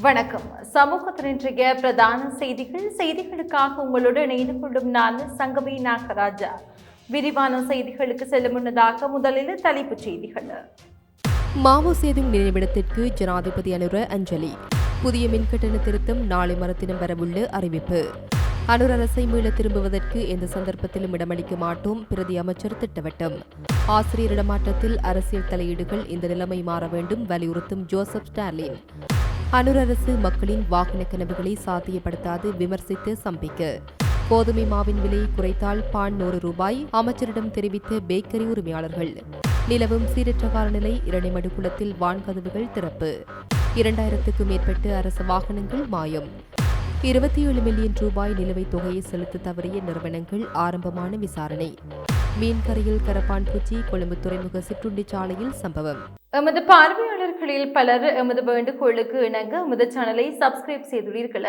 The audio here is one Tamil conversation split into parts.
வணக்கம். சமூகத்தின் இன்றைய பிரதான செய்திகள். செய்திகளுக்காக உங்களுடன் இணைந்து கொள்ளும் நான் சங்கமி நாகராஜா. விரிவான செய்திகளுக்கு செல்லும் முன்னதாக முதலில் தலைப்புச் செய்திகள். மாவோ சேதுங் நினைவிடத்திற்கு ஜனாதிபதி அனுர அஞ்சலி. புதிய மின்கட்டண திருத்தம் நாளை மறுதினம் வரவுள்ள அறிவிப்பு. அனுர் அரசை மீள திரும்புவதற்கு எந்த சந்தர்ப்பத்திலும் இடமளிக்க மாட்டோம் பிரதி அமைச்சர் திட்டவட்டம். ஆசிரியர் இடமாற்றத்தில் அரசியல் தலையீடுகள் இந்த நிலைமை மாற வேண்டும் வலியுறுத்தும் ஜோசப் ஸ்டாலின். அனுர் அரசு மக்களின் வாகன கனவுகளை சாத்தியப்படுத்தாது விமர்சித்து சம்பிக்க. கோதுமை மாவின் விலையை குறைத்தால் பான் நூறு ரூபாய் அமைச்சரிடம் தெரிவித்த பேக்கரி உரிமையாளர்கள். நிலவும் சீரற்ற காலநிலை இரணிமடுக்குளத்தில் வான்கதவுகள் திறப்பு. இரண்டாயிரத்துக்கும் மேற்பட்ட அரசு வாகனங்கள் மாயம். இருபத்தி ஏழு மில்லியன் ரூபாய் நிலுவைத் தொகையை செலுத்த தவறிய நிறுவனங்கள் ஆரம்பமான விசாரணை. மீன்கரையில் கரப்பான் பூச்சி கொழும்பு துறைமுக சிற்றுண்டி சாலையில் சம்பவம். எமது பார்வையாளர்களில் பலர் எமது வேண்டுகோளுக்கு இணங்க எமது சேனலை சப்ஸ்கிரைப் செய்துள்ளீர்கள்?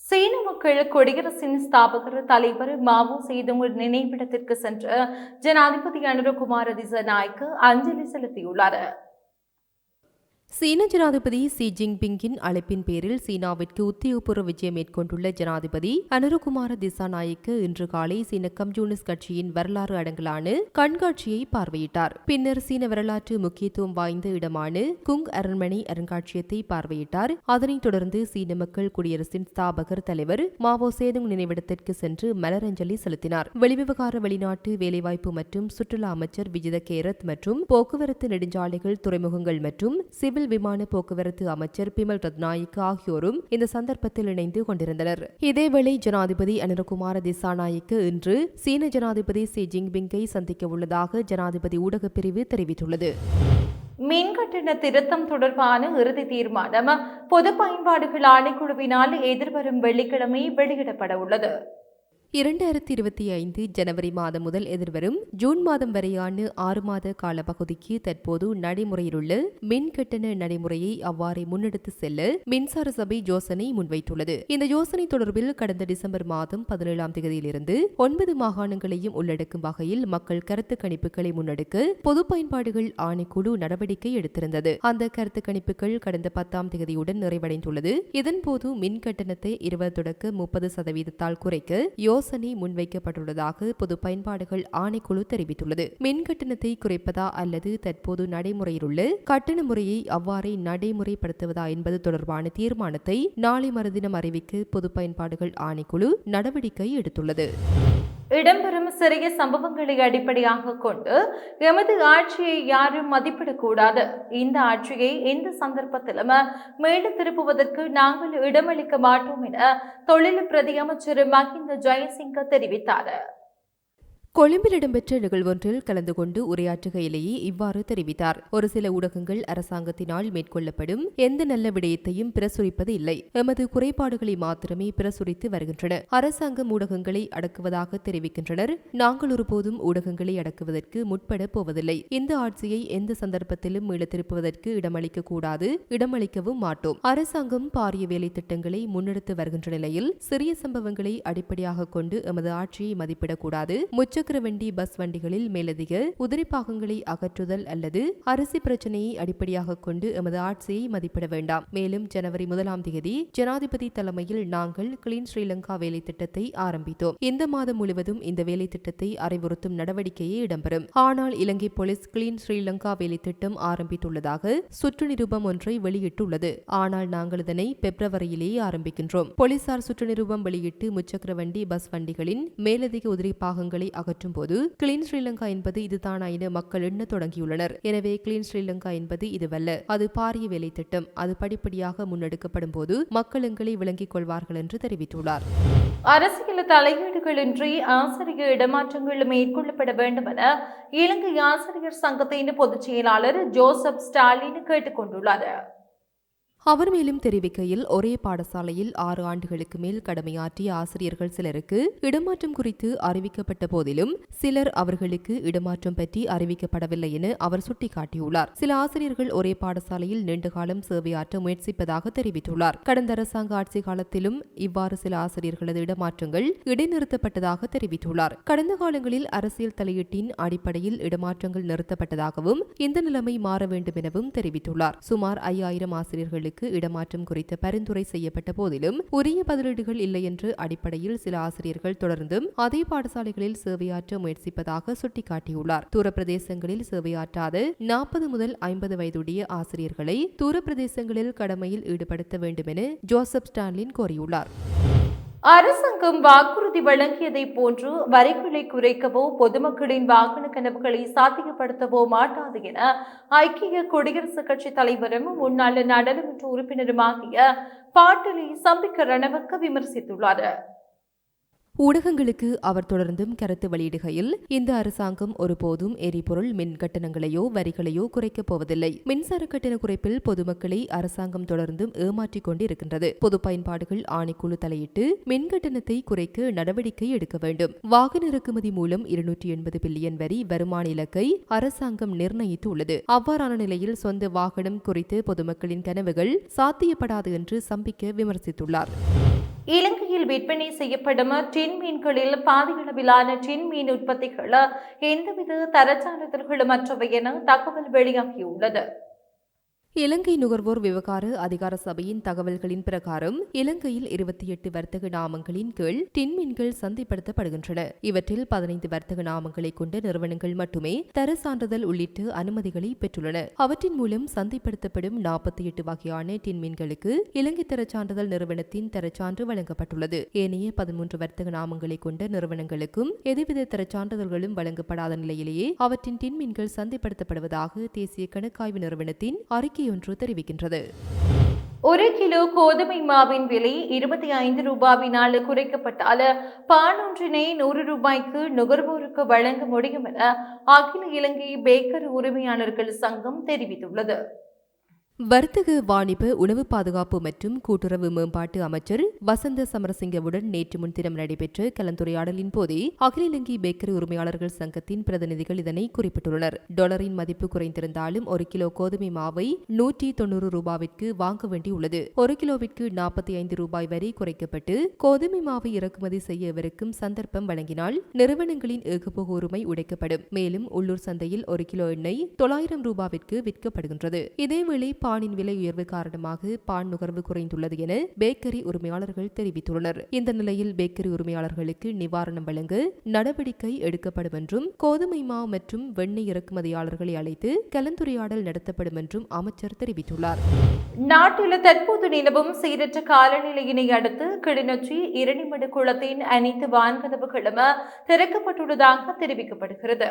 சீன மக்கள் குடியரசின் ஸ்தாபகர் தலைவர் மாவோ சேதுங் நினைவிடத்திற்கு சென்ற ஜனாதிபதி அனுரகுமார திசநாயக்கு அஞ்சலி செலுத்தியுள்ளார். சீன ஜனாதிபதி சி ஜின்பிங்கின் அழைப்பின் பேரில் சீனாவிற்கு உத்தியோகபூர்வ விஜயம் மேற்கொண்டுள்ள ஜனாதிபதி அனுருகுமார திசாநாயக்கு இன்று காலை சீன கம்யூனிஸ்ட் கட்சியின் வரலாறு அடங்கலான கண்காட்சியை பார்வையிட்டார். பின்னர் சீன வரலாற்று முக்கியத்துவம் வாய்ந்த இடமான குங் அரண்மனை அருங்காட்சியகத்தை பார்வையிட்டார். அதனைத் தொடர்ந்து சீன மக்கள் குடியரசின் ஸ்தாபகர் தலைவர் மாவோ சேதுங் நினைவிடத்திற்கு சென்று மலரஞ்சலி செலுத்தினார். வெளிவிவகார வெளிநாட்டு வேலைவாய்ப்பு மற்றும் சுற்றுலா அமைச்சர் விஜித கேரத் மற்றும் போக்குவரத்து நெடுஞ்சாலைகள் துறைமுகங்கள் மற்றும் சிவில் சிவில் விமான போக்குவரத்து அமைச்சர் பிமல் ரத்நாயக் ஆகியோரும் இந்த சந்தர்ப்பத்தில் இணைந்து கொண்டிருந்தனர். இதேவேளை ஜனாதிபதி அனிரகுமார திசாநாயக்கு இன்று சீன ஜனாதிபதி சி ஜின்பிங்கை சந்திக்க உள்ளதாக ஜனாதிபதி ஊடகப் பிரிவு தெரிவித்துள்ளது. மின் கட்டண திருத்தம் தொடர்பான இறுதி தீர்மானம் பொது பயன்பாடுகள் ஆணைக்குழுவினால் எதிர்வரும் வெள்ளிக்கிழமை வெளியிடப்பட உள்ளது. இரண்டாயிரத்தி இருபத்தி ஐந்து ஜனவரி மாதம் முதல் எதிர்வரும் ஜூன் மாதம் வரையான ஆறு மாத கால பகுதிக்கு தற்போது நடைமுறையிலுள்ள மின் கட்டண நடைமுறையை அவ்வாறே முன்னெடுத்து செல்ல மின்சார சபை யோசனை முன்வைத்துள்ளது. இந்த யோசனை தொடர்பில் கடந்த டிசம்பர் மாதம் பதினேழாம் தேதியிலிருந்து ஒன்பது மாகாணங்களையும் உள்ளடக்கும் வகையில் மக்கள் கருத்து கணிப்புகளை முன்னெடுக்க பொது பயன்பாடுகள் ஆணைக்குழு நடவடிக்கை எடுத்திருந்தது. அந்த கருத்து கணிப்புகள் கடந்த பத்தாம் தேதியுடன் நிறைவடைந்துள்ளது. இதன்போது மின் கட்டணத்தை இருபது தொடக்க முப்பது சதவீதத்தால் குறைக்க யோசனை முன்வைக்கப்பட்டுள்ளதாக பொது பயன்பாடுகள் ஆணைக்குழு தெரிவித்துள்ளது. மின் கட்டணத்தை குறைப்பதா அல்லது தற்போது நடைமுறையிலுள்ள கட்டண முறையை அவ்வாறே நடைமுறைப்படுத்துவதா என்பது தொடர்பான தீர்மானத்தை நாளை மறுதினம் அறிவிக்க பொது பயன்பாடுகள் ஆணைக்குழு நடவடிக்கை எடுத்துள்ளது. இடம்பெறும் சிறிய சம்பவங்களை அடிப்படையாக கொண்டு எமது ஆட்சியை யாரும் மதிப்பிடக்கூடாது. இந்த ஆட்சியை எந்த சந்தர்ப்பத்திலும் மீண்டும் திருப்புவதற்கு நாங்கள் இடமளிக்க மாட்டோம் என தொழில் பிரதி அமைச்சர் மஹிந்த ஜெயசிங்க தெரிவித்தார். கொழும்பில் இடம்பெற்ற நிகழ்வொன்றில் கலந்து கொண்டு உரையாற்றுகையிலேயே இவ்வாறு தெரிவித்தார். ஒரு சில ஊடகங்கள் அரசாங்கத்தினால் மேற்கொள்ளப்படும் எந்த நல்ல விடயத்தையும் பிரசுரிப்பது இல்லை. எமது குறைபாடுகளை மாத்திரமே பிரசுரித்து வருகின்றன. அரசாங்கம் ஊடகங்களை அடக்குவதாக தெரிவிக்கின்றனர். நாங்கள் ஒருபோதும் ஊடகங்களை அடக்குவதற்கு முற்பட போவதில்லை. இந்த ஆட்சியை எந்த சந்தர்ப்பத்திலும் மீள திருப்புவதற்கு இடமளிக்க கூடாது. இடமளிக்கவும் மாட்டோம். அரசாங்கம் பாரிய வேலை திட்டங்களை முன்னெடுத்து வருகின்ற நிலையில் சிறிய சம்பவங்களை அடிப்படையாக கொண்டு எமது ஆட்சியை மதிப்பிடக்கூடாது முச்ச முச்சக்கர வண்டி பஸ் வண்டிகளில் மேலதிக உதிரி பாகங்களை அகற்றுதல் அல்லது அரிசி பிரச்சனையை அடிப்படையாக கொண்டு எமது ஆட்சியை மதிப்பிட வேண்டாம். மேலும் ஜனவரி முதலாம் தேதி ஜனாதிபதி தலைமையில் நாங்கள் கிளீன் ஸ்ரீலங்கா வேலை திட்டத்தை ஆரம்பித்தோம். இந்த மாதம் முழுவதும் இந்த வேலை திட்டத்தை அறிவுறுத்தும் நடவடிக்கையே இடம்பெறும். ஆனால் இலங்கை போலீஸ் கிளீன் ஸ்ரீலங்கா வேலை திட்டம் ஆரம்பித்துள்ளதாக சுற்று நிருபம் ஒன்றை வெளியிட்டுள்ளது. ஆனால் நாங்கள் இதனை பிப்ரவரியிலேயே ஆரம்பிக்கின்றோம். போலீசார் சுற்று நிருபம் வெளியிட்டு முச்சக்கர வண்டி பஸ் வண்டிகளின் மேலதிக உதிரி பாகங்களை அகற்ற அகற்றும் போது கிளீன் ஸ்ரீலங்கா என்பது இதுதானா என மக்கள் எண்ண தொடங்கியுள்ளனர். எனவே கிளீன் ஸ்ரீலங்கா என்பது இதுவல்ல. அது பாரிய வேலை திட்டம் அது படிப்படியாக முன்னெடுக்கப்படும் போது மக்கள் எங்களை விளங்கிக் கொள்வார்கள் என்று தெரிவித்துள்ளார். அரசியல் தலையீடுகளின்றி ஆசிரியர் இடமாற்றங்கள் மேற்கொள்ளப்பட வேண்டும் என இலங்கை ஆசிரியர் சங்கத்தின் பொதுச் செயலாளர் ஜோசப் ஸ்டாலின் கேட்டுக் கொண்டுள்ளார். அவர் மேலும் தெரிவிக்கையில் ஒரே பாடசாலையில் ஆறு ஆண்டுகளுக்கு மேல் கடமையாற்றிய ஆசிரியர்கள் சிலருக்கு இடமாற்றம் குறித்து அறிவிக்கப்பட்ட போதிலும் சிலர் அவர்களுக்கு இடமாற்றம் பற்றி அறிவிக்கப்படவில்லை என அவர் சுட்டிக்காட்டியுள்ளார். சில ஆசிரியர்கள் ஒரே பாடசாலையில் நீண்டகாலம் சேவையாற்ற முயற்சிப்பதாக தெரிவித்துள்ளார். கடந்த அரசாங்க ஆட்சி காலத்திலும் இவ்வாறு சில ஆசிரியர்களது இடமாற்றங்கள் இடைநிறுத்தப்பட்டதாக தெரிவித்துள்ளார். கடந்த காலங்களில் அரசியல் தலையீட்டின் அடிப்படையில் இடமாற்றங்கள் நிறுத்தப்பட்டதாகவும் இந்த நிலைமை மாற வேண்டும் எனவும் தெரிவித்துள்ளார். சுமார் ஐயாயிரம் ஆசிரியர்களுக்கு ஆசிரியர்களுக்கு இடமாற்றம் குறித்த பரிந்துரை செய்யப்பட்ட போதிலும் உரிய பதிலீடுகள் இல்லை என்று அடிப்படையில் சில ஆசிரியர்கள் தொடர்ந்தும் அதே பாடசாலைகளில் சேவையாற்ற முயற்சிப்பதாக சுட்டிக்காட்டியுள்ளார். தூர பிரதேசங்களில் சேவையாற்றாத நாற்பது முதல் ஐம்பது வயதுடைய ஆசிரியர்களை தூர பிரதேசங்களில் கடமையில் ஈடுபடுத்த வேண்டும் என ஜோசப் ஸ்டான்லின் கோரியுள்ளார். அரசாங்கம் வாக்குறுதி வழங்கியதை போன்று வரிகளை குறைக்கவோ பொதுமக்களின் வாகன கனவுகளை சாத்தியப்படுத்தவோ மாட்டாது என ஐக்கிய குடியரசுக் கட்சி தலைவரும் முன்னாள் நாடாளுமன்ற உறுப்பினருமாகிய பாட்டலி சம்பிக்க ரணவக்க விமர்சித்துள்ளார். ஊடகங்களுக்கு அவர் தொடர்ந்தும் கருத்து வெளியிடுகையில் இந்த அரசாங்கம் ஒருபோதும் எரிபொருள் மின் கட்டணங்களையோ வரிகளையோ குறைக்கப் போவதில்லை. மின்சார கட்டண குறைப்பில் பொதுமக்களை அரசாங்கம் தொடர்ந்தும் ஏமாற்றிக் கொண்டிருக்கின்றது. பொது பயன்பாடுகள் ஆணைக்குழு தலையிட்டு மின் கட்டணத்தை குறைக்க நடவடிக்கை எடுக்க வேண்டும். வாகன இறக்குமதி மூலம் இருநூற்றி எண்பது பில்லியன் வரி வருமான இலக்கை அரசாங்கம் நிர்ணயித்துள்ளது. அவ்வாறான நிலையில் சொந்த வாகனம் குறித்து பொதுமக்களின் கனவுகள் சாத்தியப்படாது என்று சம்பிக்க விமர்சித்துள்ளார். இலங்கையில் விற்பனை செய்யப்படும் டின் மீன்களில் பாதியளவிலான டின் மீன் உற்பத்திகள் எந்தவித தரச்சான்றிதழ்களும் மற்றவை என தகவல் வெளியாகியுள்ளது. இலங்கை நுகர்வோர் விவகார அதிகார சபையின் தகவல்களின் பிரகாரம் இலங்கையில் இருபத்தி எட்டு வர்த்தக நாமங்களின் கீழ் டின்மீன்கள் சந்தைப்படுத்தப்படுகின்றன. இவற்றில் பதினைந்து வர்த்தக நாமங்களை கொண்ட நிறுவனங்கள் மட்டுமே தர சான்றிதழ் உள்ளிட்ட அனுமதிகளை பெற்றுள்ளன. அவற்றின் மூலம் சந்தைப்படுத்தப்படும் நாற்பத்தி எட்டு வகையான டின்மீன்களுக்கு இலங்கை தர சான்றிதழ் நிறுவனத்தின் தரச்சான்று வழங்கப்பட்டுள்ளது. ஏனைய பதிமூன்று வர்த்தக நாமங்களை கொண்ட நிறுவனங்களுக்கும் எதுவித தரச் சான்றிதழ்களும் வழங்கப்படாத நிலையிலேயே அவற்றின் டின்மீன்கள் சந்தைப்படுத்தப்படுவதாக தேசிய கணக்காய்வு நிறுவனத்தின் அறிக்கை அறிக்கையொன்று தெரிவிக்கின்றது. ஒரு கிலோ கோதுமை மாவின் விலை இருபத்தி ஐந்து ரூபாவினால் குறைக்கப்பட்டால் பானொன்றினை நூறு ரூபாய்க்கு நுகர்வோருக்கு வழங்க முடியும் என அகில இலங்கை பேக்கர் உரிமையாளர்கள் சங்கம் தெரிவித்துள்ளது. வர்த்தக வாணிப உணவு பாதுகாப்பு மற்றும் கூட்டுறவு மேம்பாட்டு அமைச்சர் வசந்த சமரசிங்கவுடன் நேற்று முன்தினம் நடைபெற்ற கலந்துரையாடலின் போதே அகில இலங்கை பேக்கரி உரிமையாளர்கள் சங்கத்தின் பிரதிநிதிகள் இதனை குறிப்பிட்டுள்ளனர். டாலரின் மதிப்பு குறைந்திருந்தாலும் ஒரு கிலோ கோதுமை மாவை நூற்றி தொன்னூறு ரூபாவிற்கு வாங்க வேண்டியுள்ளது. ஒரு கிலோவிற்கு நாற்பத்தி ஐந்து ரூபாய் வரை குறைக்கப்பட்டு கோதுமை மாவை இறக்குமதி செய்ய இவருக்கும் சந்தர்ப்பம் வழங்கினால் நிறுவனங்களின் ஏகபோக உரிமை உடைக்கப்படும். மேலும் உள்ளூர் சந்தையில் ஒரு கிலோ எண்ணெய் தொள்ளாயிரம் ரூபாவிற்கு விற்கப்படுகின்றது. இதேவேளை பானின் விலை உயர்வு காரணமாக பான் நுகர்வு குறைந்துள்ளது என பேக்கரி உரிமையாளர்கள் தெரிவித்துள்ளனர். இந்த நிலையில் பேக்கரி உரிமையாளர்களுக்கு நிவாரணம் வழங்க நடவடிக்கை எடுக்கப்படும் என்றும் கோதுமை மாவு மற்றும் வெண்ணெய் இறக்குமதியாளர்களை அழைத்து கலந்துரையாடல் நடத்தப்படும் என்றும் அமைச்சர் தெரிவித்துள்ளார். நாட்டில் தற்போது நிலவும் சீரற்ற காலநிலையினை அடுத்து கிளிநொச்சி இரணிமடு குளத்தின் அனைத்து வான்கதவுகளும் திறக்கப்பட்டுள்ளதாக தெரிவிக்கப்படுகிறது.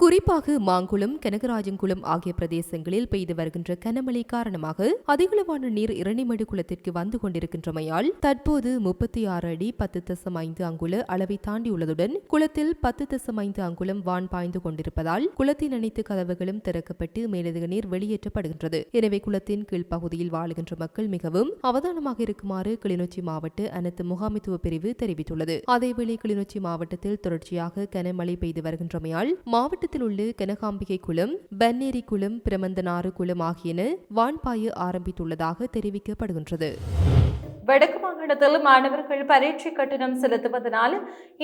குறிப்பாக மாங்குளம் கனகராஜங்குளம் ஆகிய பிரதேசங்களில் பெய்து வருகின்ற கனமழை காரணமாக அதிகளவான நீர் இரணிமடு குளத்திற்கு வந்து கொண்டிருக்கின்றமையால் தற்போது முப்பத்தி ஆறு அடி பத்து தசம் ஐந்து அங்குல அளவை தாண்டியுள்ளதுடன் குளத்தில் பத்து தசம் ஐந்து அங்குலம் வான் பாய்ந்து கொண்டிருப்பதால் குளத்தின் அனைத்து கதவுகளும் திறக்கப்பட்டு மேலதிக நீர் வெளியேற்றப்படுகின்றது. எனவே குளத்தின் கீழ்ப்பகுதியில் வாழுகின்ற மக்கள் மிகவும் அவதானமாக இருக்குமாறு கிளிநொச்சி மாவட்ட அனைத்து முகாமைத்துவ பிரிவு தெரிவித்துள்ளது. அதேவேளை கிளிநொச்சி மாவட்டத்தில் தொடர்ச்சியாக கனமழை பெய்து வருகின்றமையால் மாவட்ட மாவட்டத்தில் உள்ள கனகாம்பிகை குளம் பன்னேரி குளம் பிரமந்தனாறு குளம் ஆகியன வான்பாய ஆரம்பித்துள்ளதாக தெரிவிக்கப்படுகின்றது. வடக்கு மாகாணத்தில் மாணவர்கள் பரீட்சை கட்டணம் செலுத்துவதனால்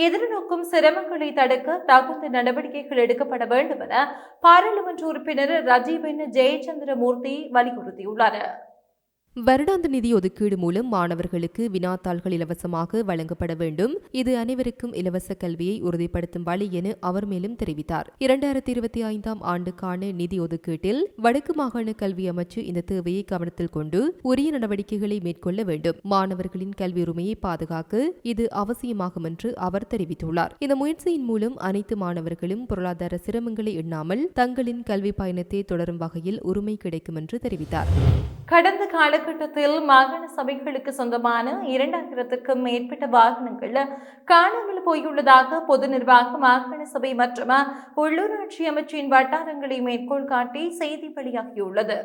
எதிர்நோக்கும் சிரமங்களை தடுக்க தகுந்த நடவடிக்கைகள் எடுக்கப்பட வேண்டும் என பாராளுமன்ற உறுப்பினர் ரஜீவன் ஜெயச்சந்திரமூர்த்தி வலியுறுத்தியுள்ளார். வருடாந்த நிதி ஒதுக்கீடு மூலம் மாணவர்களுக்கு வினாத்தாள்கள் இலவசமாக வழங்கப்பட வேண்டும். இது அனைவருக்கும் இலவச கல்வியை உறுதிப்படுத்தும் வழி என அவர் மேலும் தெரிவித்தார். இரண்டாயிரத்தி இருபத்தி ஐந்தாம் ஆண்டுக்கான நிதி ஒதுக்கீட்டில் வடக்கு மாகாண கல்வி அமைச்சு இந்த தேவையை கவனத்தில் கொண்டு உரிய நடவடிக்கைகளை மேற்கொள்ள வேண்டும். மாணவர்களின் கல்வி உரிமையை பாதுகாக்க இது அவசியமாகும் என்று அவர் தெரிவித்துள்ளார். இந்த முயற்சியின் மூலம் அனைத்து மாணவர்களும் பொருளாதார சிரமங்களை எண்ணாமல் தங்களின் கல்வி பயணத்தை தொடரும் வகையில் உரிமை கிடைக்கும் என்று தெரிவித்தார். கடந்த கால காலகட்டத்தில் மாகாண சபைகளுக்கு சொந்தமான இரண்டாயிரத்துக்கும் மேற்பட்ட வாகனங்கள் காணாமல் போயுள்ளதாக பொது நிர்வாக மாகாண சபை மற்றும் உள்ளூராட்சி அமைச்சின் வட்டாரங்களை மேற்கோள் காட்டி செய்தி வெளியாகியுள்ளது.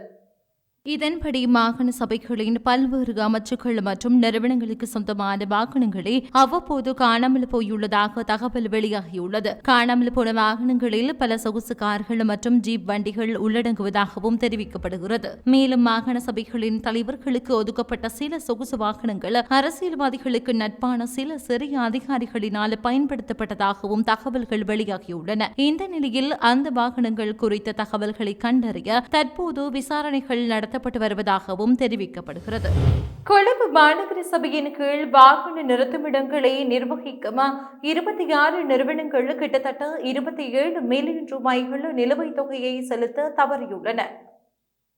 இதன்படி மாகாண சபைகளின் பல்வேறு அமைச்சுகள் மற்றும் நிறுவனங்களுக்கு சொந்தமான வாகனங்களே அவ்வப்போது காணாமல் போயுள்ளதாக தகவல் வெளியாகியுள்ளது. காணாமல் போன வாகனங்களில் பல சொகுசு கார்கள் மற்றும் ஜீப் வண்டிகள் உள்ளடங்குவதாகவும் தெரிவிக்கப்படுகிறது. மேலும் மாகாண சபைகளின் தலைவர்களுக்கு ஒதுக்கப்பட்ட சில சொகுசு வாகனங்கள் அரசியல்வாதிகளுக்கு நட்பான சில சிறிய அதிகாரிகளினால் பயன்படுத்தப்பட்டதாகவும் தகவல்கள் வெளியாகியுள்ளன. இந்த நிலையில் அந்த வாகனங்கள் குறித்த தகவல்களை கண்டறிய தற்போது விசாரணைகள் நடத்த நடத்தப்பட்டு வருவதாகவும் தெரிவிக்கப்படுகிறது. கொழும்பு மாநகர சபையின் கீழ் வாகன நிறுத்துமிடங்களை நிர்வகிக்கும்? இருபத்தி ஆறு நிறுவனங்கள் கிட்டத்தட்ட இருபத்தி ஏழு மில்லியன் ரூபாய்கள் நிலுவைத் தொகையை செலுத்த தவறியுள்ளன.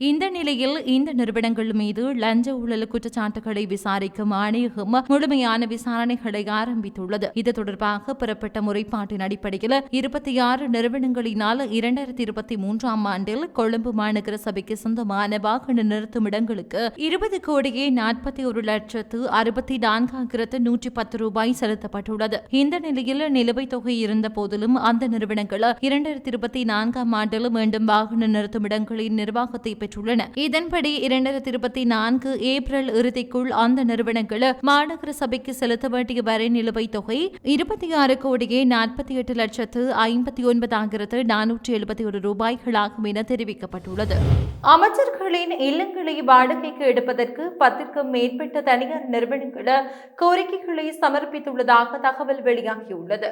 இந்த நிலையில் இந்த நிறுவனங்கள் மீது லஞ்ச ஊழல் குற்றச்சாட்டுகளை விசாரிக்கும் ஆணையகம் முழுமையான விசாரணைகளை ஆரம்பித்துள்ளது. இது தொடர்பாக பெறப்பட்ட முறைப்பாட்டின் அடிப்படையில் இருபத்தி ஆறு நிறுவனங்களினால் இரண்டாயிரத்தி இருபத்தி மூன்றாம் ஆண்டில் கொழும்பு மாநகர சபைக்கு சொந்தமான வாகன நிறுத்தும் இடங்களுக்கு இருபது கோடியே நாற்பத்தி ஒரு லட்சத்து அறுபத்தி நான்காயிரத்து நூற்றி பத்து ரூபாய் செலுத்தப்பட்டுள்ளது. இந்த நிலையில் நிலுவைத் தொகை இருந்த போதிலும் அந்த நிறுவனங்கள் இரண்டாயிரத்தி இருபத்தி நான்காம் ஆண்டில் மீண்டும் வாகன நிறுத்தும் இடங்களின் நிர்வாகத்தை பெற்றுள்ளன இதன்படி இரண்டாயிரத்தி இருபத்தி நான்கு ஏப்ரல் இறுதிக்குள் அந்த நிறுவனங்கள் மாநகர சபைக்கு செலுத்த வேண்டிய வரி நிலுவைத் தொகை இருபத்தி ஆறு கோடியே நாற்பத்தி எட்டு லட்சத்து ஐம்பத்தி ஒன்பதாயிரத்து நானூற்றி எழுபத்தி ஒரு ரூபாய்களாகும் என தெரிவிக்கப்பட்டுள்ளது. அமைச்சர்களின் இல்லங்களை வாடகைக்கு எடுப்பதற்கு பத்திற்கும் மேற்பட்ட தனியார் நிறுவனங்கள் கோரிக்கைகளை சமர்ப்பித்துள்ளதாக தகவல் வெளியாகியுள்ளது.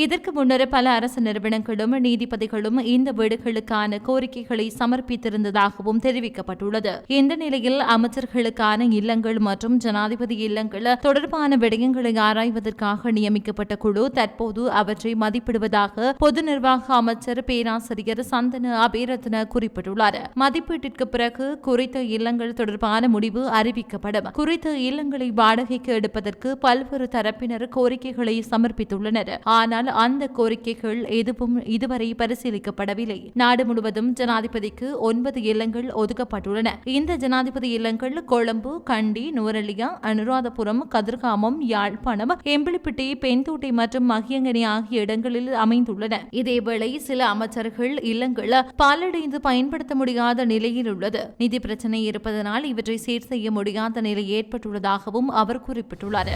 இதற்கு முன்னர் பல அரசு நிறுவனங்களும் நீதிபதிகளும் இந்த வீடுகளுக்கான கோரிக்கைகளை சமர்ப்பித்திருந்ததாகவும் தெரிவிக்கப்பட்டுள்ளது. இந்த நிலையில் அமைச்சர்களுக்கான இல்லங்கள் மற்றும் ஜனாதிபதி இல்லங்கள் தொடர்பான விடயங்களை ஆராய்வதற்காக நியமிக்கப்பட்ட குழு தற்போது அவற்றை மதிப்பிடுவதாக பொது நிர்வாக அமைச்சர் பேராசிரியர் சந்தன அபேரத்ன குறிப்பிட்டுள்ளார். மதிப்பீட்டிற்கு பிறகு குறித்த இல்லங்கள் தொடர்பான முடிவு அறிவிக்கப்படும். குறித்த இல்லங்களை வாடகைக்கு எடுப்பதற்கு பல்வேறு தரப்பினர் கோரிக்கைகளை சமர்ப்பித்துள்ளனர். ஆனால் அந்த கோரிக்கைகள் எதுவும் இதுவரை பரிசீலிக்கப்படவில்லை. நாடு முழுவதும் ஜனாதிபதிக்கு ஒன்பது இல்லங்கள் ஒதுக்கப்பட்டுள்ளன. இந்த ஜனாதிபதி இல்லங்கள் கொழும்பு கண்டி நுவரெலியா அனுராதபுரம் கதிர்காமம் யாழ்ப்பாணம் எம்பிலிப்பிட்டி பெண்தோட்டை மற்றும் மகியங்கனி ஆகிய இடங்களில் அமைந்துள்ளன. இதேவேளை சில அமைச்சர்கள் இல்லங்கள் பாலடைந்து பயன்படுத்த முடியாத நிலையில் உள்ளது. நிதி பிரச்சனை இருப்பதனால் இவற்றை சீர் செய்ய முடியாத நிலை ஏற்பட்டுள்ளதாகவும் அவர் குறிப்பிட்டுள்ளார்.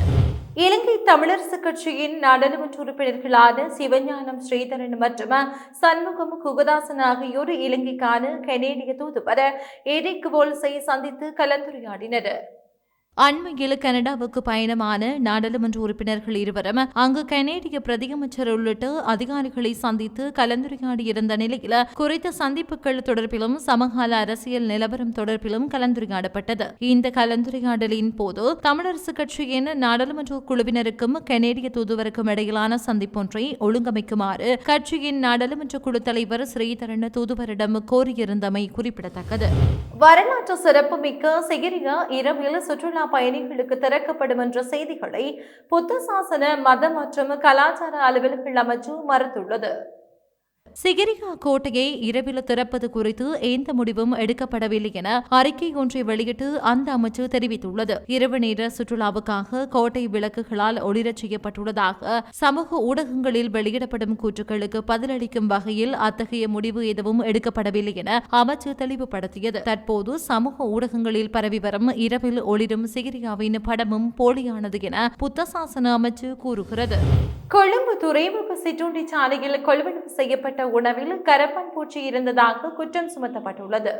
இலங்கை தமிழரசு கட்சியின் நாடாளுமன்ற உறுப்பினர்களான சிவஞானம் ஸ்ரீதரன் மற்றும் சண்முகம் குகதாசன் ஆகியோர் இலங்கைக்கான கனேடிய தூதுவர் எரிக் வோல்ஸை சந்தித்து கலந்துரையாடினர். அண்மையில் கனடாவுக்கு பயணமான நாடாளுமன்ற உறுப்பினர்கள் இருவரும் அங்கு கனேடிய பிரதியமைச்சர் உள்ளிட்ட அதிகாரிகளை சந்தித்து கலந்துரையாடியிருந்த நிலையில் குறித்த சந்திப்புகள் தொடர்பிலும் சமகால அரசியல் நிலவரம் தொடர்பிலும் கலந்துரையாடப்பட்டது. இந்த கலந்துரையாடலின் போது தமிழரசு கட்சியின் நாடாளுமன்ற குழுவினருக்கும் கனேடிய தூதுவருக்கும் இடையிலான சந்திப்பொன்றை ஒழுங்கமைக்குமாறு கட்சியின் நாடாளுமன்ற குழு தலைவர் ஸ்ரீதரன் தூதுவரிடம் கோரியிருந்தமை குறிப்பிடத்தக்கது. வரலாற்று சிறப்புமிக்க சிகிரியா இரவில் சுற்றுலா பயணிகளுக்கு திறக்கப்படும் என்ற செய்திகளை புத்த சாசன மத மற்றும் கலாச்சார அலுவல்கள் அமைச்சு மறுத்துள்ளது. சிகிரிகா கோட்டையை இரவில் திறப்பது குறித்து எந்த முடிவும் எடுக்கப்படவில்லை என அறிக்கை ஒன்றை வெளியிட்டு அந்த அமைச்சு தெரிவித்துள்ளது. இரவு நேர சுற்றுலாவுக்காக கோட்டை விளக்குகளால் ஒளிரச் செய்யப்பட்டுள்ளதாக சமூக ஊடகங்களில் வெளியிடப்படும் கூற்றுகளுக்கு பதிலளிக்கும் வகையில் அத்தகைய முடிவு எதுவும் எடுக்கப்படவில்லை என அமைச்சு தெளிவுபடுத்தியது. தற்போது சமூக ஊடகங்களில் பரவி வரும் இரவில் ஒளிரும் சிகிரியாவின் படமும் போலியானது என புத்தசாசன அமைச்சு கூறுகிறது. கொழும்பு துறைமுக சிற்றுண்டி சாலையில் கொள்வனவு செய்யப்பட்ட உணவில் கரப்பன் பூச்சி இருந்ததாக குற்றம் சுமத்தப்பட்டுள்ளது.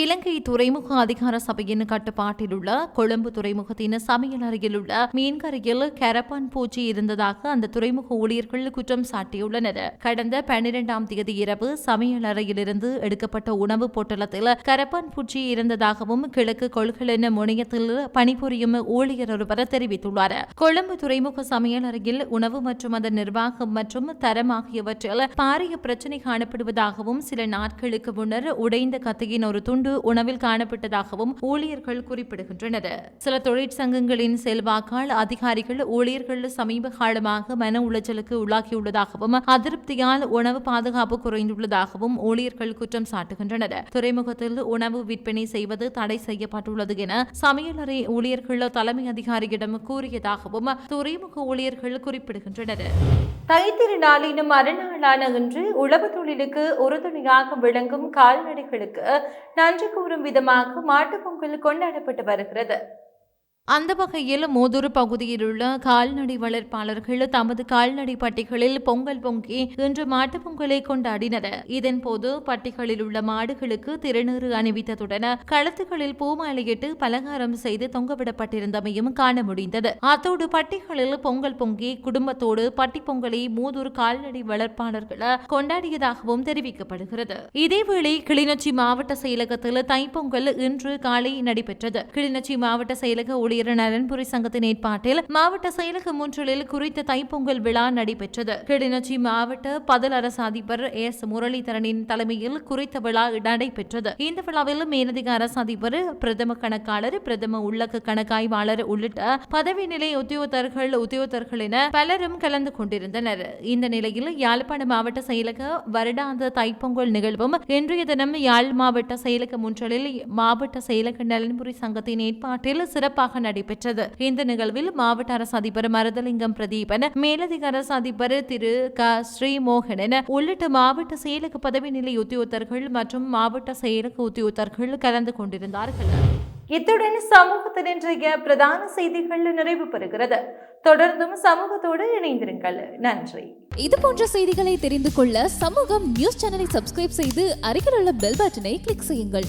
இலங்கை துறைமுக அதிகார சபையின் கட்டுப்பாட்டில் உள்ள கொழும்பு துறைமுகத்தின் சமையல் அறையில் உள்ள மீன்கரையில் கரப்பான் பூச்சி இருந்ததாக அந்த துறைமுக ஊழியர்கள் குற்றம் சாட்டியுள்ளனர். கடந்த பன்னிரெண்டாம் தேதி இரவு சமையல் அறையிலிருந்து எடுக்கப்பட்ட உணவு பொட்டலத்தில் கரப்பான் பூச்சி இருந்ததாகவும் கிழக்கு கொள்கலன் முனையத்தில் பணிபுரியும் ஊழியர் ஒருவர் தெரிவித்துள்ளார். கொழும்பு துறைமுக சமையல் அறையில் உணவு மற்றும் அதன் நிர்வாகம் மற்றும் தரம் ஆகியவற்றில் பாரிய பிரச்சினை காணப்படுவதாகவும் சில நாட்களுக்கு முன்னர் உடைந்த கத்தியின் ஒரு துண்டு உணவில் காணப்பட்டதாகவும் ஊழியர்கள் குறிப்பிடுகின்றனர். சில தொழிற்சங்கங்களின் செல்வாக்கால் அதிகாரிகள் ஊழியர்கள் சமீப காலமாக மன உளைச்சலுக்கு உள்ளாகியுள்ளதாகவும் அதிருப்தியால் உணவு பாதுகாப்பு குறைந்துள்ளதாகவும் ஊழியர்கள் குற்றம் சாட்டுகின்றனர். துறைமுகத்தில் உணவு விற்பனை செய்வது தடை செய்யப்பட்டுள்ளது என சமையலறை ஊழியர்கள் தலைமை அதிகாரியிடம் கூறியதாகவும் துறைமுக ஊழியர்கள் குறிப்பிடுகின்றனர். தைத்திருநாளின் மறுநாளான இன்று உழவு தொழிலுக்கு உறுதுணையாக விளங்கும் கால்நடைகளுக்கு நன்றி கூறும் விதமாக மாட்டுப் பொங்கல் கொண்டாடப்பட்டு வருகிறது. அந்த வகையில் மூதூர் பகுதியில் உள்ள கால்நடை வளர்ப்பாளர்கள் தமது கால்நடை பட்டிகளில் பொங்கல் பொங்கி இன்று மாட்டுப் பொங்கலை கொண்டாடினர். இதன்போது பட்டிகளில் உள்ள மாடுகளுக்கு திருநீறு அணிவித்ததுடன் களத்துகளில் பூமாலையிட்டு பலகாரம் செய்து தொங்கவிடப்பட்டிருந்தமையும் காண முடிந்தது. அத்தோடு பட்டிகளில் பொங்கல் பொங்கி குடும்பத்தோடு பட்டி பொங்கலை மூதூர் கால்நடை வளர்ப்பாளர்கள் கொண்டாடியதாகவும் தெரிவிக்கப்படுகிறது. இதேவேளை கிளிநொச்சி மாவட்ட செயலகத்தில் தைப்பொங்கல் இன்று காலை நடைபெற்றது. கிளிநொச்சி மாவட்ட செயலக ஊழியர் நலன்புரி சங்கத்தின் ஏற்பாட்டில் மாவட்ட செயலகம் ஒன்றில் குறித்த தைப்பொங்கல் விழா நடைபெற்றது. கிளிநொச்சி மாவட்ட பதில் அரசு அதிபர் எஸ். முரளிதரனின் தலைமையில் குறித்த விழா நடைபெற்றது. இந்த விழாவில் மேலதிக அரசு அதிபர் பிரதம கணக்காளர் பிரதம உள்ளக கணக்காய்வாளர் உள்ளிட்ட பதவி நிலை உத்தியோகத்தர்கள் உத்தியோகத்தர்கள் என பலரும் கலந்து கொண்டிருந்தனர். இந்த நிலையில் யாழ்ப்பாண மாவட்ட செயலக வருடாந்த தைப்பொங்கல் நிகழ்வும் இன்றைய தினம் யாழ் மாவட்ட செயலக முன்றலில் மாவட்ட செயலக நலன்புரி சங்கத்தின் ஏற்பாட்டில் சிறப்பாக நடைபெற்றது. இந்த நிகழ்வில் மாவட்ட அரசு அதிபர் மருதலிங்கம் பிரதீபன் மேலதிக அரசு அதிபர் திரு க. ஸ்ரீமோகனன் உள்ளிட்ட மாவட்ட செயலக பதவி நிலை உத்தியோகத்தர்கள் மற்றும் மாவட்ட செயலக உத்தியோகத்தர்கள் கலந்து கொண்டிருந்தார்கள். இத்துடன் சமூகத்தின் இன்றைய பிரதான செய்திகள் நிறைவு பெறுகிறது. தொடர்ந்தும் சமூகத்தோடு இணைந்திருங்கள். நன்றி. இது போன்ற செய்திகளை தெரிந்து கொள்ள சமூகம் நியூஸ் சேனலை சப்ஸ்கிரைப் செய்து அருகில் உள்ள பெல் பட்டனை கிளிக் செய்யுங்கள்.